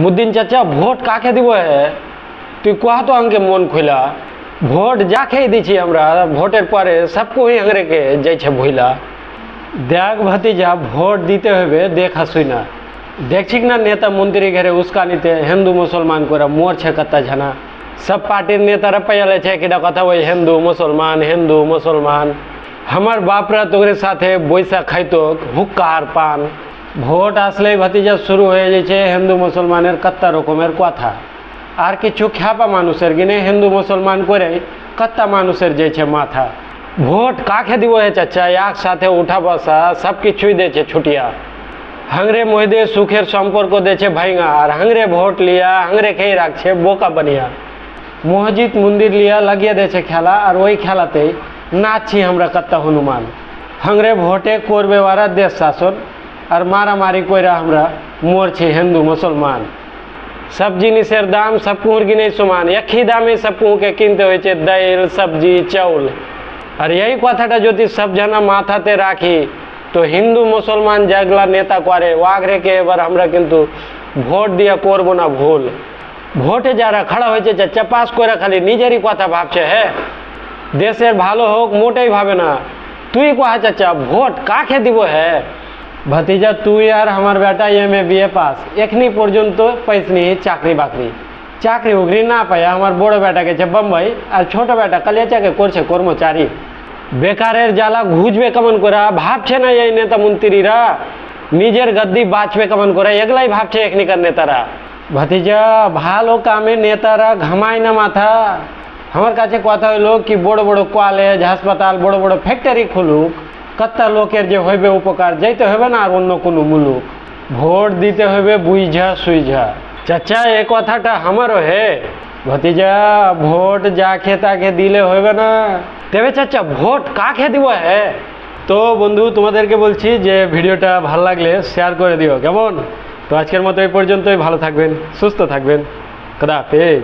মুদিন চাচা, ভোট কাকে দিব হে তুই কহ তো আমাকে মন খুলা ভোট যা খেয়ে দিছি আমরা, ভোটের পরে সব কহি আঙরেকে যাইছে ভুইলা। দেখ ভাতি যা ভোট দিতে হবে দেখ শুই না। দেখছি না নেতা মন্ত্রী ঘেরে উস্কানিতে হিন্দু মুসলমান করে মরছে কাত্তা ঝানা। সব পার্টির নেতারা পেয়ালেছে কেটা কথা ওই হিন্দু মুসলমান হিন্দু মুসলমান। আমার বাপরা তোদের সাথে বৈশাখ খাইত, হুক্কা আর পান। ভোট আসলেই ভাতিজা শুরু হয়ে যাচ্ছে হিন্দু মুসলমানের কত্তা রকমের কথা। আর কিছু খ্যাপা মানুষের গিনে হিন্দু মুসলমান করে কত্তা মানুষের যেছে মাথা। ভোট কাকে দিব হে চাচা? একসাথে উঠা বসা সব কিছুই দিয়েছে ছুটিয়া। হাংরে মহিদে সুখের সম্পর্ক দিয়েছে ভাইঙ্গা আর হাংরে ভোট লিয়া, হাংরে খেয়ে রাখছে বোকা বানিয়া। মসজিদ মন্দির লিয়া লাগিয়ে দিয়েছে খেলা, আর ওই খেলাতেই নাচছি আমরা কত্তা হনুমান। হাংরে ভোটে করবে ওরা দেশ শাসন আর মারামারি কইরা আমরা মরছি হিন্দু মুসলমান সব জিনিসের দাম সব কুহুর কি নেই সমান একই দামে সব কুহুকে কিনতে হয়েছে দাইল সবজি চাউল আর এই কথাটা যদি সব জানা মাথাতে রাখি তো হিন্দু মুসলমান যেগুলা নেতা করে ওয়াগ রেখে এবার আমরা কিন্তু ভোট দিয়ে করব না ভুল ভোটে যারা খাড়া হয়েছে চাচা পাস করে খালি নিজেরই কথা ভাবছে হ্যাঁ দেশের ভালো হোক মোটেই ভাবে না তুই কহা চাচা ভোট কাকে দিব হ্যাঁ भतीजा তুই আর আমার বেটা এম এ বিএ পাস এখনি পর্যন্ত পাইসনি চাকরি বাকরি চাকরি উকরি না পায় আমার বড় বেটা গেছে বোম্বাই আর ছোট বেটা কালিয়াচাকে করছে কর্মচারী বেকারের জ্বালা ঘুজবে কেমন করে ভাবছে না এই নেতা মন্ত্রীরা নিজের গদ্দি বাঁচবে কেমন করে এগুলাই ভাবছে এখনিকার নেতারা ভাতিজা ভালো কামে নেতারা ঘামায় না মাথা আমার কাছে কথা হইলো কি বড় বড় কলেজ হাসপাতাল বড় বড় ফ্যাক্টরি খুলুক কত্তা লোকের যে হইবে উপকার, যাইতে হবে না আর অন্য কোনো মুলুক। ভোট দিতে হবে বুঝা সুইঝা। চাচা, এ কথাটা আমারও হে। ভতিজা, ভোট যাকে তাকে দিলে হবে না। তবে চাচা, ভোট কাকে দিব হে? তো বন্ধু, তোমাদেরকে বলছি যে ভিডিওটা ভালো লাগলে শেয়ার করে দিও, কেমন? তো আজকের মতো এই পর্যন্তই, ভালো থাকবেন, সুস্থ থাকবেন। কদা পেজ